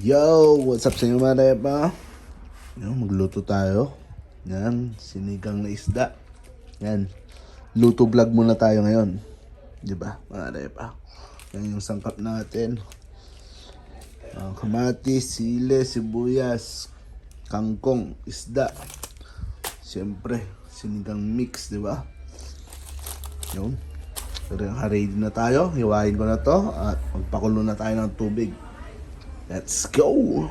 Yo! What's up sa inyo mga repa? Yan, magluto tayo. Yan, sinigang na isda. Yan, luto vlog muna tayo ngayon. Di ba, mga repa? Yan yung sangkap natin. Uh, kamatis, sile, sibuyas, kangkong, isda. Siyempre, sinigang mix, di ba? Yun. Ready na tayo. Hiwain ko na to at magpakulo na tayo ng tubig. Let's go!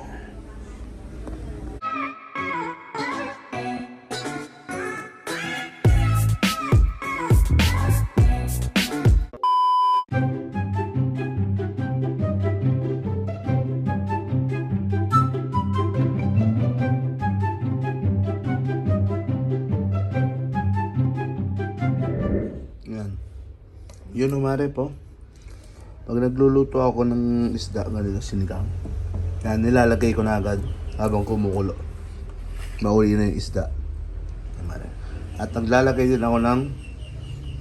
Yun umare po. Pag nagluluto ako ng isda, ganito sinigang. Yan, nilalagay ko na agad habang kumukulo. Mauli na yung isda. At naglalagay din ako ng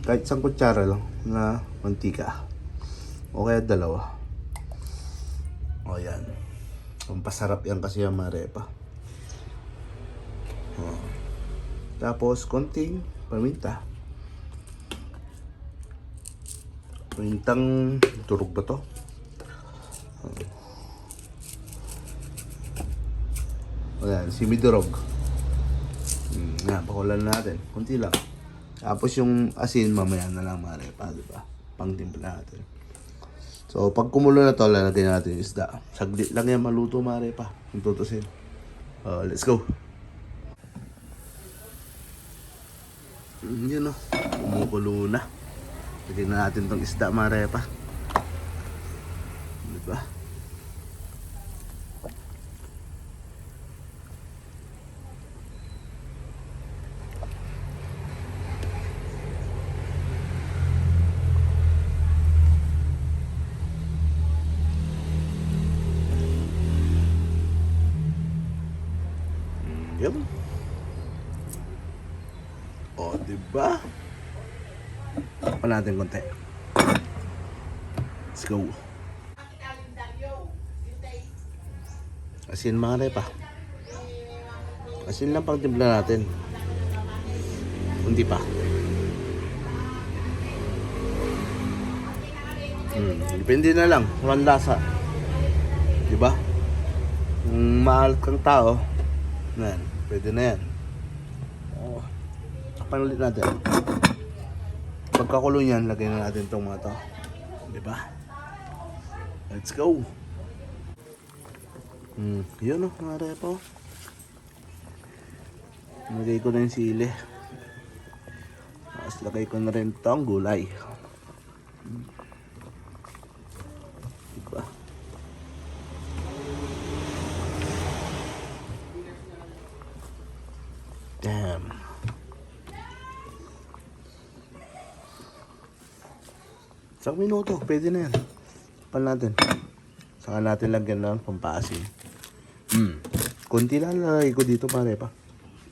kahit isang kutsara lang na mantika. O kaya dalawa. O yan. Pampasarap yan kasi yung marepa. O. Tapos konting paminta. Pamintang turog ba to? Ayan, simidurog. Hmm, yan, pakulan natin. Kunti lang. Tapos yung asin mamaya na lang marepa, di ba? Pang timpla natin. So, pag kumulo na to, lalagyan natin yung isda. Saglit lang yan maluto marepa. Yung tutusin. Uh, let's go. Mm, yun o. Kumukulo na. Lagyan na natin tong isda marepa. Di ba? Yun. O, di ba? Pa natin konti. Let's go. Asin mga repa. Asin lang pang timpla natin. Hindi pa. Hmm, depende na lang. Walang lasa. Diba? Kung mahal kang tao, yan, pwede na yan. Oh, tapan ulit natin. Pagkakulo yan, lagay na natin itong mga to. Diba? Let's go! Hmm, yun o, mga repo. Lagay ko na yung sili. Tapos lagay ko na rin itong gulay. Hmm. Diba? Damn. Isang minuto, pwede na yan. Pan natin. Saka natin lagyan ng pampaasim. Hmm. Kunti lang lalagay ko dito pare pa.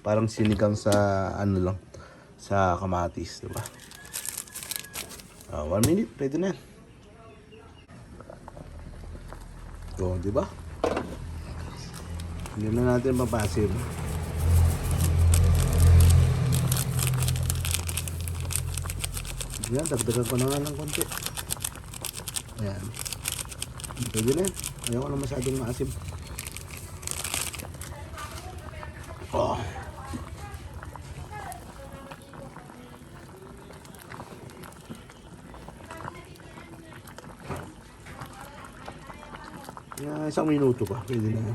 Parang sinigang sa ano lang. Sa kamatis, di ba? Ah, one minute, pwede na yan. O, di ba? Hindi na natin pampasim. Yan, dagdagan ko na nga ng konti. Ayan. Pwede na. Ayaw ko na masyadong maasim. Oh. Yan, isang minuto pa. Pwede na.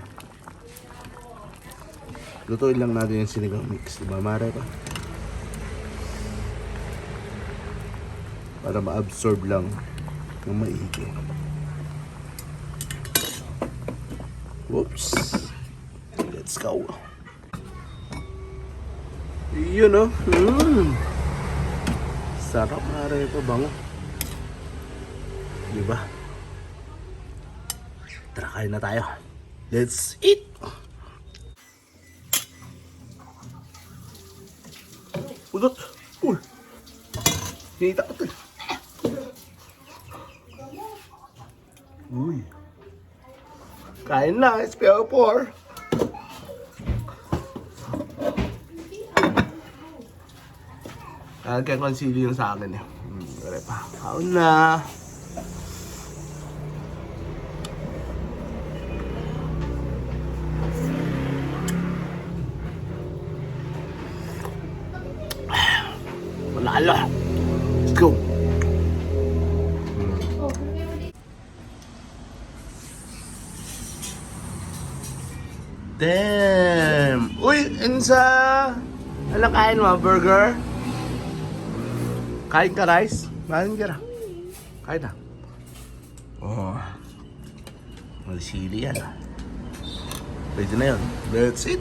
Lutuin lang natin yung sinigang mix. Diba, mare pa? Para ma-absorb lang ng maigi. Whoops. Let's go. Yun oh. Mm. Sarap na rin ito. Bango. Diba? Tara, kain na tayo. Let's eat! Udot! Uy! Hinita ko to. Uy. Kain na, SPO4. Kaya konsili yung sa akin eh. Hmm, wala pa. Kain na. Manalo. Let's go. Damn! Uy, Ensa! Ano kain mo? Burger? Kain ka, rice? Kain ka. Kain na. Oh. May yan. ah. Pwede na yun. That's it.